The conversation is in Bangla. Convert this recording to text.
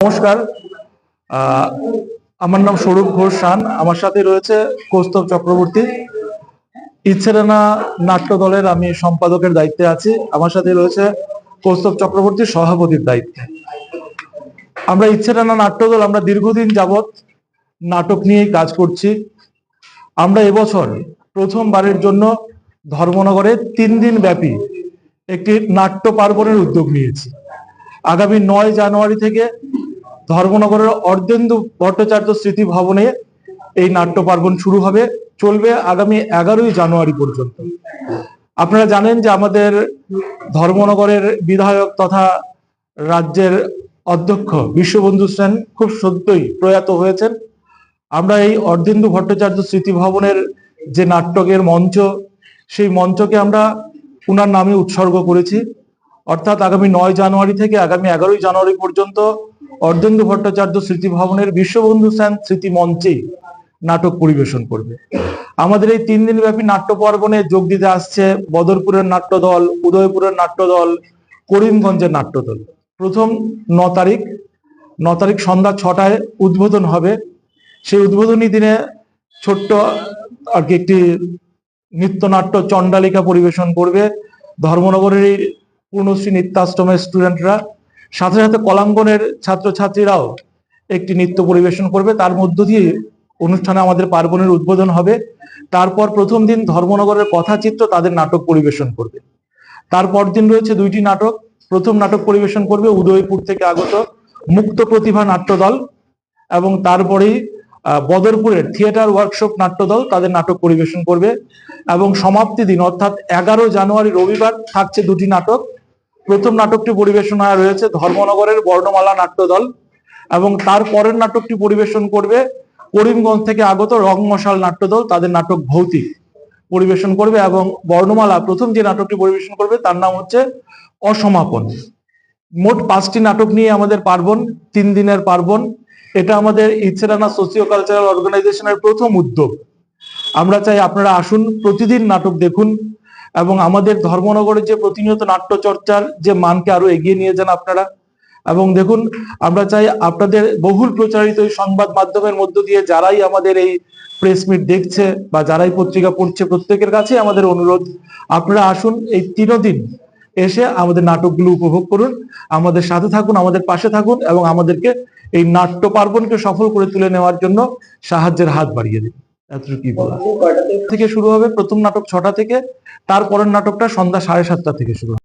নমস্কার। আমার নাম স্বরূপ ঘোষ শান আমার সাথে রয়েছে কৌস্তব চক্রবর্তী। ইচ্ছেরানা নাট্য দলের আমি সম্পাদকের দায়িত্বে আছি। আমার সাথে রয়েছে কৌস্তব চক্রবর্তী সভাপতির দায়িত্বে। আমরা ইচ্ছেরানা নাট্য দল, আমরা দীর্ঘদিন যাবৎ নাটক নিয়েই কাজ করছি। আমরা এবছর প্রথমবারের জন্য ধর্মনগরে তিন দিন ব্যাপী একটি নাট্য পার্বণের উদ্যোগ নিয়েছি। আগামী নয় জানুয়ারি থেকে ধর্মনগরের অর্ধেন্দু ভট্টাচার্য স্মৃতি ভবনে এই নাট্য পার্বণ শুরু হবে, চলবে আগামী এগারোই জানুয়ারি পর্যন্ত। আপনারা জানেন যে আমাদের ধর্মনগরের বিধায়ক তথা রাজ্যের অধ্যক্ষ বিশ্ববন্ধু সেন খুব সত্যই প্রয়াত হয়েছেন। আমরা এই অর্ধেন্দু ভট্টাচার্য স্মৃতি ভবনের যে নাট্যকের মঞ্চ, সেই মঞ্চকে আমরা উনার নামে উৎসর্গ করেছি। অর্থাৎ আগামী নয় জানুয়ারি থেকে আগামী এগারোই জানুয়ারি পর্যন্ত অর্ধেন্দু ভট্টাচার্য স্মৃতি ভবনের বিশ্ববন্ধু সেন স্মৃতি মঞ্চে নাটক পরিবেশন করবে। আমাদের এই তিন দিন ব্যাপী নাট্য পর্বণে যোগ দিতে আসছে বদরপুরের নাট্য দল, উদয়পুরের নাট্য দল, করিমগঞ্জের নাট্য দল। প্রথম ন তারিখ ন তারিখ সন্ধ্যা ছটায় উদ্বোধন হবে। সেই উদ্বোধনী দিনে ছোট্ট আর কি একটি নৃত্যনাট্য চণ্ডালিকা পরিবেশন করবে। ধর্মনগরের এই পূর্ণশ্রী নৃত্যাশ্রমের স্টুডেন্টরা সাথে সাথে কলাঙ্গনের ছাত্রছাত্রীরাও একটি নৃত্য পরিবেশন করবে। তার মধ্য দিয়ে অনুষ্ঠানে আমাদের পার্বণের উদ্বোধন হবে। তারপর প্রথম দিন ধর্মনগরের কথাচিত্র তাদের নাটক পরিবেশন করবে। তারপর দিন রয়েছে দুইটি নাটক। প্রথম নাটক পরিবেশন করবে উদয়পুর থেকে আগত মুক্ত প্রতিভা নাট্যদল এবং তারপরেই বদরপুরের থিয়েটার ওয়ার্কশপ নাট্যদল তাদের নাটক পরিবেশন করবে। এবং সমাপ্তি দিন, অর্থাৎ এগারো জানুয়ারি রবিবার থাকছে দুটি নাটক। প্রথম নাটকটি পরিবেশনায় রয়েছে ধর্মনগরের বর্ণমালা নাট্য দল এবং তার পরের নাটকটি পরিবেশন করবে করিমগঞ্জ থেকে আগত রংমশাল নাট্য দল তাদের নাটক ভৌতিক পরিবেশন করবে এবং বর্ণমালা, প্রথম যে নাটকটি পরিবেশন করবে তার নাম হচ্ছে অসমাপন। মোট পাঁচটি নাটক নিয়ে আমাদের পার্বণ, তিন দিনের পার্বণ, এটা আমাদের ইচ্ছেরানা সোসিও কালচারাল অর্গানাইজেশনের প্রথম উদ্যোগ। আমরা চাই আপনারা আসুন, প্রতিদিন নাটক দেখুন এবং আমাদের ধর্মনগরের যে প্রতিনিয়ত নাট্য চর্চার যে মানকে আরও এগিয়ে নিয়ে যান আপনারা। এবং দেখুন, আমরা চাই আপনাদের বহুল প্রচারিত সংবাদ মাধ্যমের মধ্য দিয়ে যারাই আমাদের এই প্রেস মিট দেখছে বা যারাই পত্রিকা পড়ছে প্রত্যেকের কাছে আমাদের অনুরোধ, আপনারা আসুন এই তিনও দিন এসে আমাদের নাটকগুলো উপভোগ করুন, আমাদের সাথে থাকুন, আমাদের পাশে থাকুন এবং আমাদেরকে এই নাট্য পার্বণকে সফল করে তুলে নেওয়ার জন্য সাহায্যের হাত বাড়িয়ে দিন। থেকে শুরু হবে প্রথম নাটক ছটা থেকে তারপরের নাটকটা সন্ধ্যা সাড়ে সাতটা থেকে শুরু